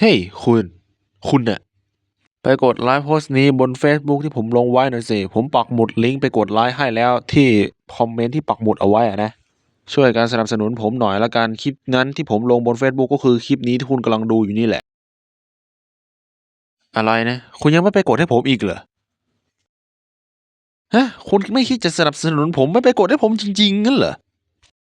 เฮ้ยคุณ คุณน่ะ ไปกดไลค์โพสต์นี้บน Facebook ที่ผมลงไว้หน่อยสิ ผมปักหมุดลิงก์ไปกดไลค์ให้แล้วที่คอมเมนต์ที่ปักหมุดเอาไว้อะนะ ช่วยการสนับสนุนผมหน่อยละกันคลิปนั้นที่ผมลงบน Facebook ก็คือคลิปนี้ที่คุณกำลังดูอยู่นี่แหละ อะไรนะ คุณยังไม่ไปกดให้ผมอีกเหรอฮะคุณไม่คิดจะสนับสนุนผมไม่ไปกดให้ผมจริงๆงั้นเหรอ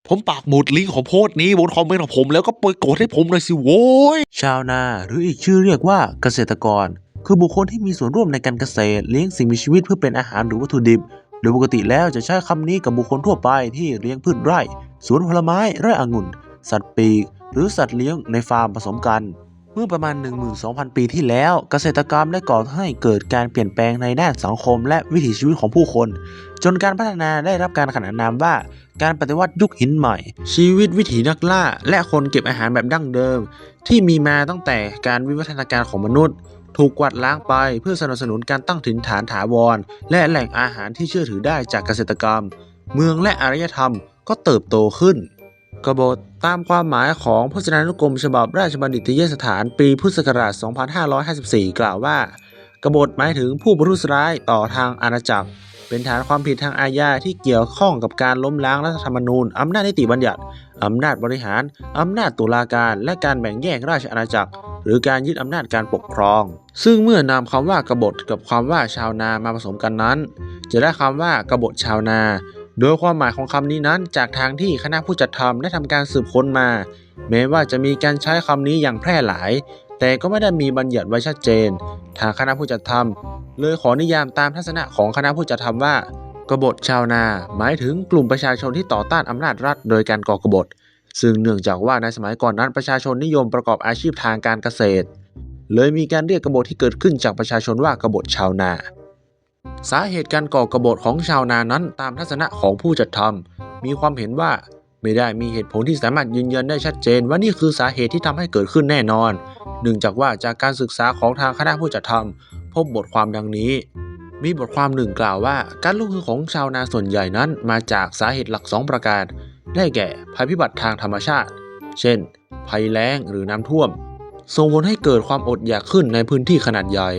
ผมปักหมุดลิงก์ของโพสต์นี้บนคอมเมนต์ของผมแล้วก็ไปกดให้ผมหน่อยสิโว้ย ชาวนาหรืออีกชื่อเรียกว่าเกษตรกร คือบุคคลที่มีส่วนร่วมในการเกษตร เลี้ยงสิ่งมีชีวิตเพื่อเป็นอาหารหรือวัตถุดิบ โดยปกติแล้วจะใช้คำนี้กับบุคคลทั่วไปที่เลี้ยงพืชไร่ สวนผลไม้ไร่องุ่น สัตว์ปีก หรือสัตว์เลี้ยงในฟาร์มผสมกัน เมื่อประมาณ 12,000 ปีที่แล้ว เกษตรกรรมได้ก่อให้เกิดการเปลี่ยนแปลงในด้านสังคม และวิถีชีวิตของผู้คน จนการพัฒนาได้รับการขนานนามว่า การปฏิวัติยุคหินใหม่ ชีวิตวิถีนักล่า และคนเก็บอาหารแบบดั้งเดิม ที่มีมาตั้งแต่การวิวัฒนาการของมนุษย์ ถูกกวาดล้างไปเพื่อสนับสนุนการตั้งถิ่นฐานถาวร และแหล่งอาหารที่เชื่อถือได้จากเกษตรกรรม เมืองและอารยธรรมก็เติบโตขึ้น กบฏตามความหมายของพจนานุกรมฉบับราชบัณฑิตยสถานปีพุทธศักราช 2554 กล่าวว่ากบฏหมายถึงผู้ประทุษร้ายต่อทางอาณาจักร เป็นฐานความผิดทางอาญาที่เกี่ยวข้องกับการล้มล้างรัฐธรรมนูญ อำนาจนิติบัญญัติ อำนาจบริหาร อำนาจตุลาการ และการแบ่งแยกราชอาณาจักร หรือการยึดอำนาจการปกครอง ซึ่งเมื่อนำคำว่ากบฏกับความว่าชาวนามาผสมกันนั้น จะได้คำว่ากบฏชาวนา โดยความหมายของคำนี้นั้น จากทางที่คณะผู้จัดทำได้ทำการสืบค้นมา แม้ว่าจะมีการใช้คำนี้อย่างแพร่หลาย แต่ก็ไม่ได้มีบัญญัติไว้ชัดเจน ทางคณะผู้จัดทำเลยขอนิยามตามทัศนะของคณะผู้จัดทำว่ากบฏชาวนา หมายถึงกลุ่มประชาชนที่ต่อต้านอำนาจรัฐโดยการก่อกบฏ ซึ่งเนื่องจากว่าในสมัยก่อนนั้นประชาชนนิยมประกอบอาชีพทางการเกษตร เลยมีการเรียกกบฏที่เกิดขึ้นจากประชาชนว่ากบฏชาวนา สาเหตุการก่อกบฏของชาวนานั้นตามทัศนะของผู้จัดทำมีความเห็นว่าไม่ได้มีเหตุผลที่สามารถยืนยันได้ชัดเจนว่านี่คือสาเหตุที่ทำให้เกิดขึ้นแน่นอน เนื่องจากว่าจากการศึกษาของทางคณะผู้จัดทำพบบทความดังนี้ มีบทความหนึ่งกล่าวว่า การลุกฮือของชาวนาส่วนใหญ่นั้นมาจากสาเหตุหลัก 2 ประการ ได้แก่ภัยพิบัติทางธรรมชาติ เช่น ภัยแล้งหรือน้ำท่วม ส่งผลให้เกิดความอดอยากขึ้นในพื้นที่ขนาดใหญ่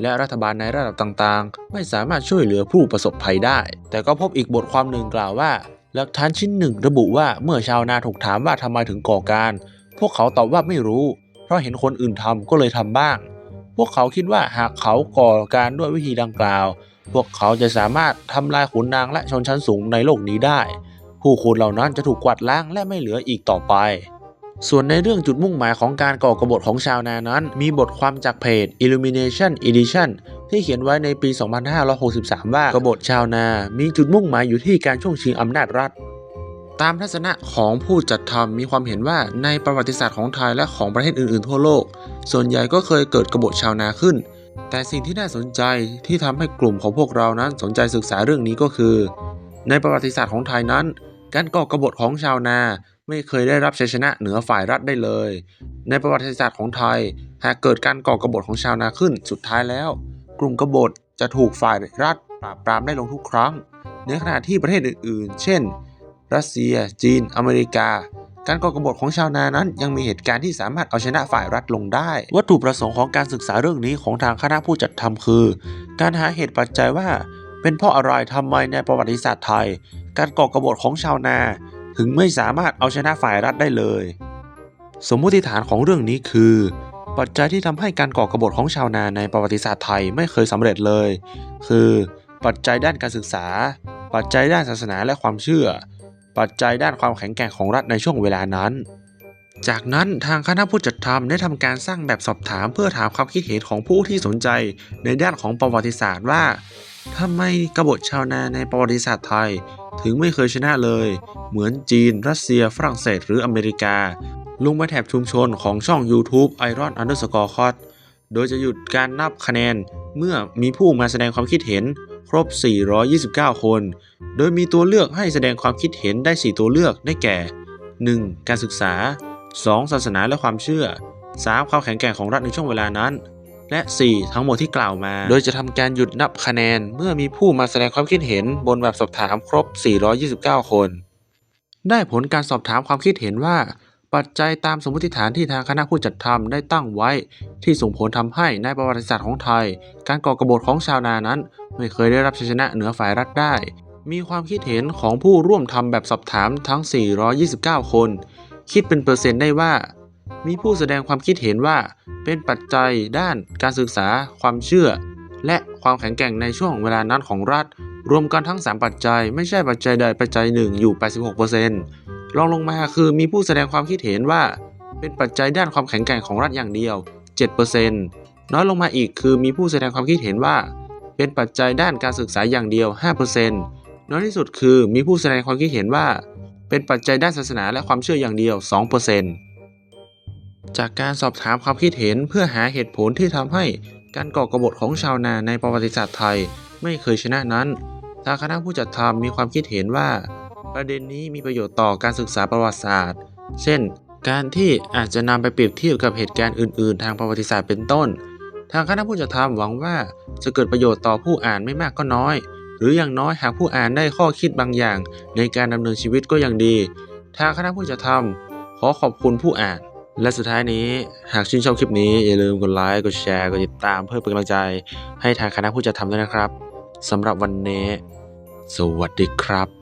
และรัฐบาลในระดับต่างๆ ไม่สามารถช่วยเหลือผู้ประสบภัยได้ แต่ก็พบอีกบทความหนึ่งกล่าวว่า หลักฐานชิ้นหนึ่งระบุว่าเมื่อชาวนาถูกถามว่าทำไมถึงก่อการ พวกเขาตอบว่าไม่รู้ ราะเห็นคนอื่นทำก็เลยทำบ้าง พวกเขาคิดว่าหากเขาก่อการด้วยวิธีดังกล่าว พวกเขาจะสามารถทำลายขุนนางและชนชั้นสูงในโลกนี้ได้ ผู้คนเหล่านั้นจะถูกกวาดล้างและไม่เหลืออีกต่อไป ส่วนในเรื่องจุดมุ่งหมายของการก่อกบฏของชาวนานั้น มีบทความจากเพจ Illumination Edition ที่เขียนไว้ในปี 2563 ว่ากบฏชาวนา มีจุดมุ่งหมายอยู่ที่การช่วงชิงอำนาจรัฐ ตามทัศนะของผู้จัดทำมีความเห็นว่าในประวัติศาสตร์ของไทยและของประเทศอื่นๆทั่วโลก ส่วนใหญ่ก็เคยเกิดกบฏชาวนาขึ้น แต่สิ่งที่น่าสนใจที่ทำให้กลุ่มของพวกเรานั้นสนใจศึกษาเรื่องนี้ก็คือ ในประวัติศาสตร์ของไทยนั้น การก่อกบฏของชาวนาไม่เคยได้รับชัยชนะเหนือฝ่ายรัฐได้เลย ในประวัติศาสตร์ของไทย หากเกิดการก่อกบฏของชาวนาขึ้นสุดท้ายแล้ว กลุ่มกบฏจะถูกฝ่ายรัฐปราบปรามได้ลงทุกครั้ง ในขณะที่ประเทศอื่น ๆ เช่น รัสเซีย จีน อเมริกา การก่อกบฏของชาวนานั้น ยังมีเหตุการณ์ที่สามารถเอาชนะฝ่ายรัฐลงได้ วัตถุประสงค์ของการศึกษาเรื่องนี้ของทางคณะผู้จัดทำคือ การหาเหตุปัจจัยว่า เป็นเพราะอะไรทำไมในประวัติศาสตร์ไทย การก่อกบฏของชาวนา ถึงไม่สามารถเอาชนะฝ่ายรัฐได้เลย สมมติฐานของเรื่องนี้คือปัจจัยที่ทำให้การก่อกบฏของชาวนาในประวัติศาสตร์ไทยไม่เคยสำเร็จเลย คือ ปัจจัยด้านการศึกษา ปัจจัยด้านศาสนาและความเชื่อ ปัจจัยด้านความแข็งแกร่งของรัฐในช่วงเวลานั้น จากนั้นทางคณะผู้จัดทำได้ทำการสร้างแบบสอบถามเพื่อถามความคิดเห็นของผู้ที่สนใจในด้านของประวัติศาสตร์ว่าทำไมกบฏชาวนาในประวัติศาสตร์ไทย ถึงไม่เคยชนะเลย เหมือนจีน รัสเซีย ฝรั่งเศส หรืออเมริกา ลงมาแถบชุมชนของช่อง YouTube Iron Underscore c o t โดยจะหยุดการนับคะแนนเมื่อมีผู้มาแสดงความคิดเห็น รบ 429 คน โดยมีตัวเลือกให้แสดงความคิดเห็นได้ 4 ตัวเลือกได้แก่ 1. การศึกษา 2. ศาสนาและความเชื่อ 3. ความแข็งแกร่งของรัฐในช่วงเวลานั้น และ 4. ทั้งหมดที่กล่าวมา โดยจะทำการหยุดนับคะแนนเมื่อมีผู้มาแสดงความคิดเห็นบนแบบสอบถามครบ 429 คน ได้ผลการสอบถามความคิดเห็นว่าปัจจัยตามสมมติฐานที่ทางคณะผู้จัดทำได้ตั้งไว้ ที่ส่งผลทำให้ในประวัติศาสตร์ของไทย การก่อกรบฏของชาวนานั้น ไม่เคยได้รับชัยชนะเหนือฝ่ายรัฐได้ มีความคิดเห็นของผู้ร่วมทำแบบสอบถามทั้ง 429 คน คิดเป็นเปอร์เซ็นต์ได้ว่า มีผู้แสดงความคิดเห็นว่าเป็นปัจจัยด้านการศึกษา ความเชื่อ และความแข็งแกร่งในช่วงเวลานั้นของรัฐ รวมกันทั้ง 3 ปัจจัย ไม่ใช่ปัจจัยใดปัจจัยหนึ่งอยู่ 86%รองลงมาคือมีผู้แสดงความคิดเห็นว่า เป็นปัจจัยด้านความแข็งแกร่งของรัฐอย่างเดียว 7%น้อยลงมาอีกคือมีผู้แสดงความคิดเห็นว่า เป็นปัจจัยด้านการศึกษาอย่างเดียว 5%น้อยที่สุดคือมีผู้แสดงความคิดเห็นว่า เป็นปัจจัยด้านศาสนาและความเชื่ออย่างเดียว 2%จากการสอบถามความคิดเห็นเพื่อหาเหตุผลที่ทำให้การก่อกบฏของชาวนาในประวัติศาสตร์ไทยไม่เคยชนะนั้น ทางคณะผู้จัดทำมีความคิดเห็นว่า ประเด็นนี้มีประโยชน์ต่อการศึกษาประวัติศาสตร์ เช่น การที่อาจจะนำไปเปรียบเทียบกับเหตุการณ์อื่น ๆ ทางประวัติศาสตร์เป็นต้น ทางคณะผู้จัดทำหวังว่าจะเกิดประโยชน์ต่อผู้อ่านไม่มากก็น้อย หรืออย่างน้อยหากผู้อ่านได้ข้อคิดบางอย่าง ในการดำเนินชีวิตก็ยังดี ทางคณะผู้จัดทำขอขอบคุณผู้อ่าน และสุดท้ายนี้หากชื่นชอบคลิปนี้อย่าลืมกดไลค์กดแชร์กดติดตามเพื่อเป็นกำลังใจ ให้ทางคณะผู้จัดทำด้วยนะครับสำหรับวันนี้ สวัสดีครับ